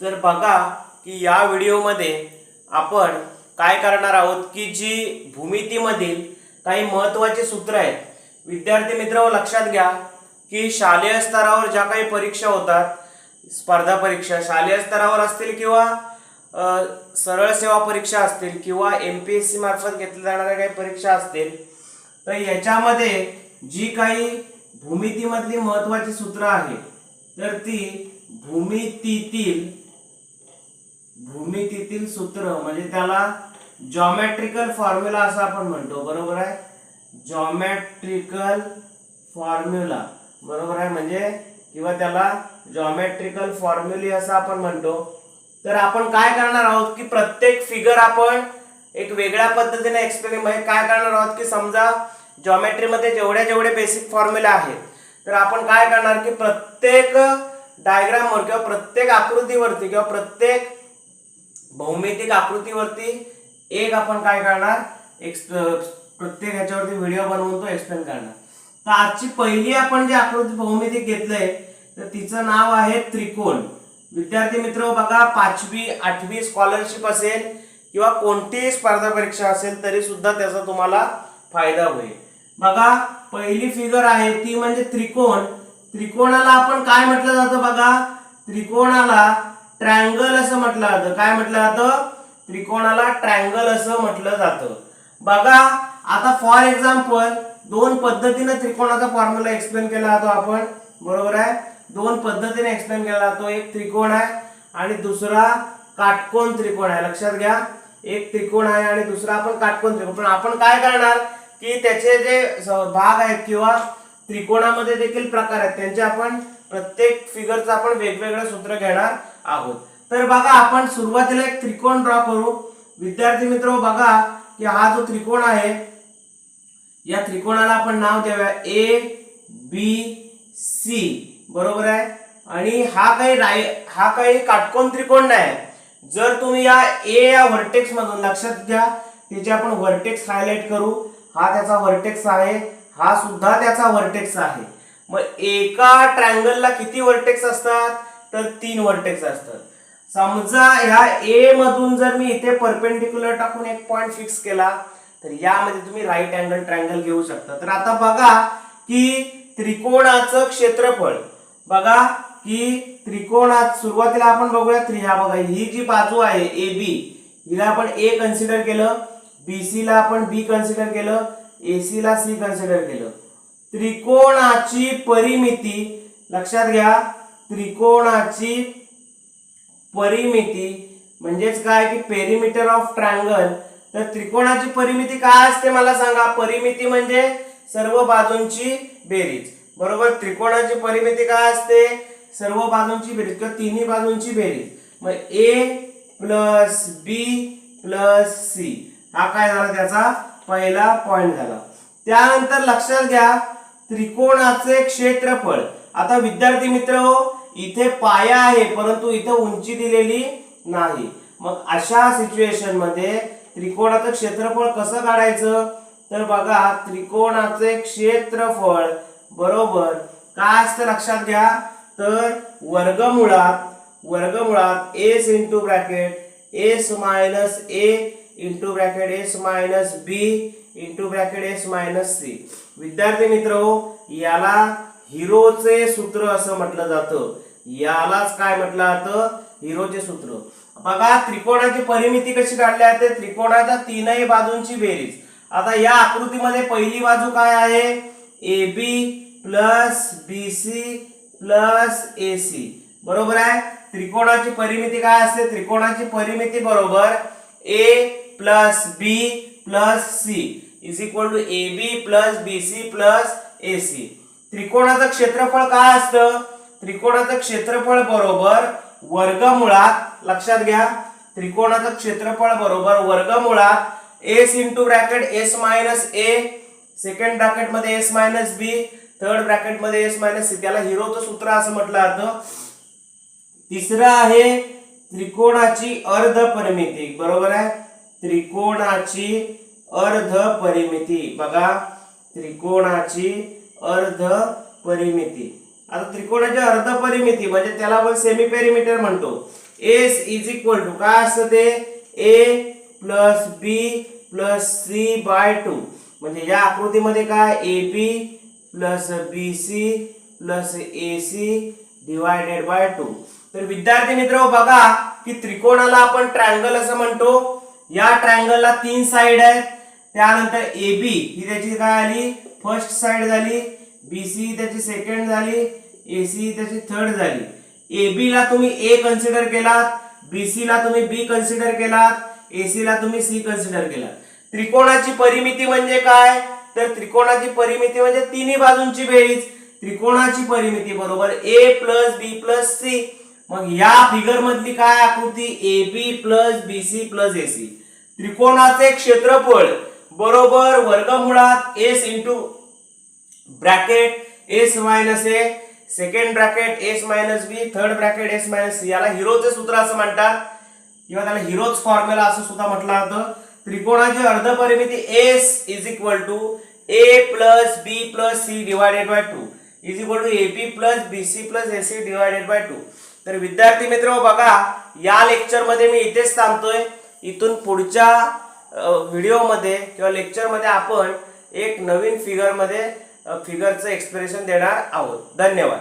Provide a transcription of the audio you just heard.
तर बघा की या व्हिडिओमध्ये आपण काय करणार आहोत की जी भूमितीमधील काही महत्त्वाची सूत्र आहेत. विद्यार्थी मित्र लक्षात घ्या की शालेय स्तरावर ज्या काही परीक्षा होतात स्पर्धा परीक्षा शालेय स्तरावर असतील किंवा सरळ सेवा परीक्षा असतील किंवा एम पी एस सी मार्फत घेतल्या जाणाऱ्या काही परीक्षा असतील तर याच्यामध्ये जी काही भूमितीमधली महत्त्वाची सूत्र आहे तर ती भूमितीतील भूमितीतील सूत्र म्हणजे त्याला जॉमेट्रिकल फॉर्म्युला असं आपण म्हणतो. बरोबर आहे? जॉमेट्रिकल फॉर्म्युला बरोबर आहे म्हणजे? किंवा त्याला जॉमेट्रिकल फॉर्म्युली असं आपण म्हणतो. तर आपण काय करणार आहोत की प्रत्येक फिगर आपण एक वेगळ्या पद्धतीने एक्सप्लेन म्हणजे काय करणार आहोत की समजा जॉमेट्रीमध्ये जेवढ्या जेवढे बेसिक फॉर्म्युला आहेत तर आपण काय करणार की प्रत्येक डायग्रामवर किंवा प्रत्येक आकृतीवरती किंवा प्रत्येक भौमितिक आकृतीवरती एक आपण काय करणार? एक प्रत्येक ह्याच्यावरती व्हिडिओ बनवून तो एक्सप्लेन करणार. तर आजची पहिली आपण जी आकृती भौमितिक घेतलंय तर तिचं नाव आहे त्रिकोण. विद्यार्थी मित्र बघा पाचवी आठवी स्कॉलरशिप असेल किंवा कोणतीही स्पर्धा परीक्षा असेल तरी सुद्धा त्याचा तुम्हाला फायदा होईल. बघा पहिली फिगर आहे ती म्हणजे त्रिकोण. त्रिकोणाला आपण काय म्हटलं जातं बघा? त्रिकोणाला ट्रँगल असं म्हटलं जातं. काय म्हटलं जातं? त्रिकोणाला ट्रँगल असं म्हटलं जातं. बघा आता फॉर एक्झाम्पल दोन पद्धतीने त्रिकोणाचा फॉर्म्युला एक्सप्लेन केला जातो आपण. बरोबर आहे? दोन पद्धतीने एक्सप्लेन केला जातो. एक त्रिकोण आहे आणि दुसरा काटकोन त्रिकोण आहे. लक्षात घ्या. एक त्रिकोण आहे आणि दुसरा आपण काटकोन त्रिकोण. पण आपण काय करणार की त्याचे जे भाग आहेत किंवा त्रिकोणामध्ये देखील प्रकार आहेत त्यांचे आपण प्रत्येक फिगरचं आपण वेगवेगळं सूत्र घेणार आहोत. तर बघा आपण सुरुवातीला एक त्रिकोण ड्रॉ करू. विद्यार्थी मित्र बघा की हा जो त्रिकोण आहे या त्रिकोणाला आपण नाव देऊया ए बी सी बरोबर आहे? आणि हा काही राय हा काही काटकोन त्रिकोण नाही. जर तुम्ही या ए या व्हर्टेक्स मधून लक्षात घ्या त्याचे आपण व्हर्टेक्स हायलाइट करू. हा त्याचा व्हर्टेक्स आहे. हा सुद्धा त्याचा व्हर्टेक्स आहे. मग एका ट्रँगलला किती व्हर्टेक्स असतात? तर तीन व्हर्टेक्स असतात. समजा ह्या ए मधून जर मी इथे परपेंडिक्युलर टाकून एक पॉईंट फिक्स केला तर यामध्ये तुम्ही राईट अँगल ट्रँगल घेऊ शकता. तर आता बघा की त्रिकोणाचं क्षेत्रफळ. बघा की त्रिकोणात सुरुवातीला आपण बघूया त्रि ह्या बघा ही जी बाजू आहे ए बी हिला आपण ए कन्सिडर केलं बी सी ला आपण बी कन्सिडर केलं ए सी ला सी कन्सिडर केलं. त्रिकोणाची परिमिती. लक्षात घ्या त्रिकोणाची परिमिती म्हणजेच काय की पेरिमीटर ऑफ ट्रँगल तर त्रिकोणाची परिमिती काय असते मला सांगा? परिमिती म्हणजे सर्व बाजूंची बेरीज. बरोबर? त्रिकोणाची परिमिती काय असते? सर्व बाजूंची बेरीज किंवा तिन्ही बाजूंची बेरीज. मग A plus B plus C हा काय झाला त्याचा? पहिला पॉइंट झाला. त्यानंतर लक्षात घ्या त्रिकोणाचे क्षेत्रफळ. आता विद्यार्थी मित्र हो इथे पाया आहे परंतु इथे उंची दिलेली नाही. मग अशा सिच्युएशनमध्ये त्रिकोणाचं क्षेत्रफळ कसं काढायचं? तर बघा त्रिकोणाचे क्षेत्रफळ बरोबर काय असतं लक्षात घ्या. तर वर्गमुळात वर्गमुळात S into bracket S minus A into bracket S minus B into bracket S minus C. विद्यार्थी मित्र याला हिरोचे सूत्र असं म्हटलं जातं. यालाच काय म्हटलं जातं? हिरोचे सूत्र. बघा त्रिकोणाची परिमिती कशी काढली जाते त्रिकोणाच्या तीनही बाजूंची बेरीज. आता या आकृतीमध्ये पहिली बाजू काय आहे? A B plus B C plus A C. बरोबर आहे? त्रिकोणाची परिमिती काय असते? त्रिकोणाची परिमिती बरोबर A plus B plus C is equal to A B plus B C plus A C त्रिकोणाचं क्षेत्रफळ काय असतं? त्रिकोणाचं क्षेत्रफळ बरोबर वर्गमुळात लक्षात घ्या त्रिकोणाचं क्षेत्रफळ बरोबर वर्गमुळात S into bracket S minus A second ब्रॅकेटमध्ये S minus B third ब्रॅकेटमध्ये एस मायनस सी त्याला हिरोचं सूत्र असं म्हटलं जातं. तिसरं आहे त्रिकोणाची अर्ध परिमिती बरोबर आहे? त्रिकोणाची अर्ध परिमिती. बघा त्रिकोणाची अर्ध परिमिती. आता त्रिकोणाची अर्ध परिमिती म्हणजे त्याला आपण सेमी पेरिमीटर म्हणतो. एस इज इक्वल टू काय असतं ते? A plus B plus C by two म्हणजे या आकृतीमध्ये काय? A B plus B C plus A C divided by two तर विद्यार्थी मित्र बघा की त्रिकोणाला आपण ट्रायंगल असं म्हणतो. या ट्रायंगलला तीन साइड आहेत. त्यानंतर ए बी ही त्याची काय आली फर्स्ट साइड झाली. बी सी त्याची सेकंड झाली. ए सी त्याची थर्ड झाली. ए बी ला तुम्ही ए कन्सिडर केलात. बी सी ला तुम्ही बी कन्सिडर केलात. ए सी ला तुम्ही सी कन्सिडर केलात. त्रिकोणाची परिमिती म्हणजे काय? तर त्रिकोणाची परिमिती म्हणजे तिन्ही बाजूंची बेरीज. त्रिकोणाची परिमिती बरोबर A plus B plus C मग या फिगर मधली काय आकृती? A B plus B C plus A C त्रिकोणाचे क्षेत्रफळ बरोबर वर्गमुळात S into bracket S minus A second bracket S minus B third bracket S minus C याला हिरोचे सूत्र असं म्हणतात. किंवा त्याला हिरोज फॉर्म्युला असं सुद्धा म्हटलं जातं. त्रिकोणाची अर्धपरिमिती S is equal to A plus B plus C divided by two is equal to A B plus B C plus A C divided by two तर विद्यार्थी मित्र बघा या लेक्चरमध्ये मी इथेच थांबतोय. इथून पुढच्या व्हिडिओमध्ये किंवा लेक्चरमध्ये आपण एक नवीन फिगरमध्ये फिगरचं एक्सप्रेशन देणार आहोत. धन्यवाद.